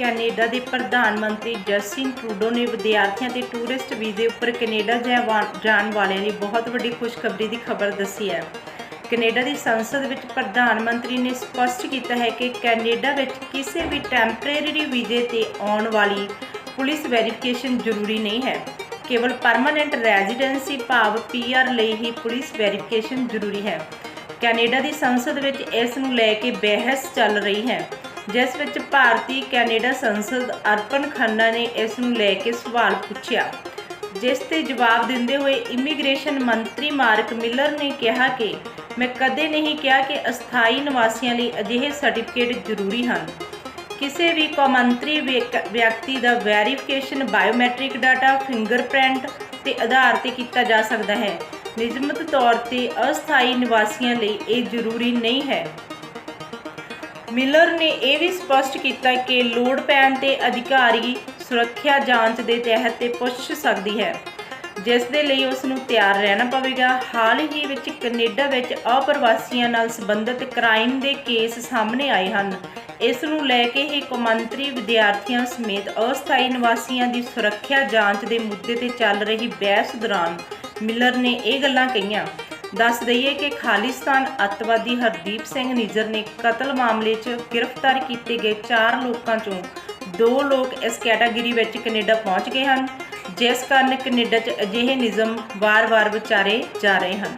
Canada ਦੇ ਪ੍ਰਧਾਨ ਮੰਤਰੀ ਜਸਟਿਨ ਟਰੂਡੋ ਨੇ ਵਿਦਿਆਰਥੀਆਂ ਤੇ ਟੂਰਿਸਟ ਵੀਜ਼ੇ ਉੱਪਰ ਕੈਨੇਡਾ ਜਾ- ਵਾ- ਜਾਣ ਵਾਲਿਆਂ ਲਈ ਬਹੁਤ ਵੱਡੀ ਖੁਸ਼ਖਬਰੀ ਦੀ ਖਬਰ ਦੱਸੀ ਹੈ। ਕੈਨੇਡਾ ਦੀ ਸੰਸਦ ਵਿੱਚ ਪ੍ਰਧਾਨ ਮੰਤਰੀ ਨੇ ਸਪਸ਼ਟ ਕੀਤਾ ਹੈ ਕਿ ਕੈਨੇਡਾ ਵਿੱਚ ਕਿਸੇ ਵੀ ਟੈਂਪਰੇਰੀ ਵੀਜ਼ੇ ਤੇ ਆਉਣ ਵਾਲੀ ਪੁਲਿਸ ਵੈਰੀਫਿਕੇਸ਼ਨ ਜ਼ਰੂਰੀ ਨਹੀਂ ਹੈ। ਕੇਵਲ ਪਰਮਾਨੈਂਟ ਰੈਜ਼ੀਡੈਂਸੀ ਭਾਵ ਪੀਆਰ ਲਈ ਹੀ ਪੁਲਿਸ ਵੈਰੀਫਿਕੇਸ਼ਨ ਜ਼ਰੂਰੀ ਹੈ। ਕੈਨੇਡਾ ਦੀ ਸੰਸਦ ਵਿੱਚ ਇਸ ਨੂੰ ਲੈ ਕੇ ਬਹਿਸ ਚੱਲ ਰਹੀ ਹੈ। ਜਿਸ ਵਿੱਚ ਭਾਰਤੀ ਕੈਨੇਡਾ ਸੰਸਦ ਅਰਪਨ ਖੰਨਾ ਨੇ ਇਸ ਨੂੰ ਲੈ ਕੇ ਸਵਾਲ ਪੁੱਛਿਆ, ਜਿਸ ਤੇ ਜਵਾਬ ਦਿੰਦੇ ਹੋਏ ਇਮੀਗ੍ਰੇਸ਼ਨ ਮੰਤਰੀ ਮਾਰਕ ਮਿਲਰ ਨੇ ਕਿਹਾ ਕਿ ਮੈਂ ਕਦੇ ਨਹੀਂ ਕਿਹਾ ਕਿ ਅਸਥਾਈ ਨਿਵਾਸੀਆਂ ਲਈ ਅਜਿਹੇ ਸਰਟੀਫਿਕੇਟ ਜ਼ਰੂਰੀ ਹਨ। ਕਿਸੇ ਵੀ ਕੌਮਾਂਤਰੀ ਵਿਅਕ- ਵਿਅਕਤੀ ਦਾ ਵੈਰੀਫਿਕੇਸ਼ਨ ਬਾਇਓਮੈਟ੍ਰਿਕ ਡਾਟਾ, ਫਿੰਗਰਪ੍ਰਿੰਟ ਤੇ ਆਧਾਰ ਤੇ ਕੀਤਾ ਜਾ ਸਕਦਾ ਹੈ। ਨਿਯਮਤ ਤੌਰ ਤੇ ਅਸਥਾਈ ਨਿਵਾਸੀਆਂ ਲਈ ਇਹ ਜ਼ਰੂਰੀ ਨਹੀਂ ਹੈ। ਮਿਲਰ ਨੇ ਇਹ ਵੀ ਸਪਸ਼ਟ ਕੀਤਾ ਕਿ ਲੋੜ ਪੈਣ ਤੇ ਅਧਿਕਾਰੀ ਸੁਰੱਖਿਆ ਜਾਂਚ ਦੇ ਤਹਿਤ ਤੇ ਪੁੱਛ ਸਕਦੀ ਹੈ, ਜਿਸ ਦੇ ਲਈ ਉਸ ਨੂੰ ਤਿਆਰ ਰਹਿਣਾ ਪਵੇਗਾ। ਹਾਲ ਹੀ ਵਿੱਚ ਕੈਨੇਡਾ ਵਿੱਚ ਅਪਰਵਾਸੀਆਂ ਨਾਲ ਸੰਬੰਧਿਤ ਕ੍ਰਾਈਮ ਦੇ ਕੇਸ ਸਾਹਮਣੇ ਆਏ ਹਨ। ਇਸ ਨੂੰ ਲੈ ਕੇ ਹੀ ਕੌਮਾਂਤਰੀ ਵਿਦਿਆਰਥੀਆਂ ਸਮੇਤ ਅਸਥਾਈ ਨਿਵਾਸੀਆਂ ਦੀ ਸੁਰੱਖਿਆ ਜਾਂਚ ਦੇ ਮੁੱਦੇ ਤੇ ਚੱਲ ਰਹੀ ਬਹਿਸ ਦੌਰਾਨ ਮਿਲਰ ਨੇ ਇਹ ਗੱਲਾਂ ਕਹੀਆਂ। ਦੱਸ ਦਈਏ ਕਿ ਖਾਲਿਸਤਾਨ ਅੱਤਵਾਦੀ ਹਰਦੀਪ ਸਿੰਘ ਨਿਜ਼ਰ ਨੇ ਕਤਲ ਮਾਮਲੇ 'ਚ ਗ੍ਰਿਫਤਾਰ ਕੀਤੇ ਗਏ 4 ਲੋਕਾਂ 'ਚੋਂ ਦੋ ਲੋਕ ਇਸ ਕੈਟਾਗਰੀ ਵਿੱਚ ਕੈਨੇਡਾ ਪਹੁੰਚ ਗਏ ਹਨ, ਜਿਸ ਕਾਰਨ ਕੈਨੇਡਾ 'ਚ ਅਜਿਹੇ ਨਿਯਮ ਵਾਰ-ਵਾਰ ਵਿਚਾਰੇ ਜਾ ਰਹੇ ਹਨ।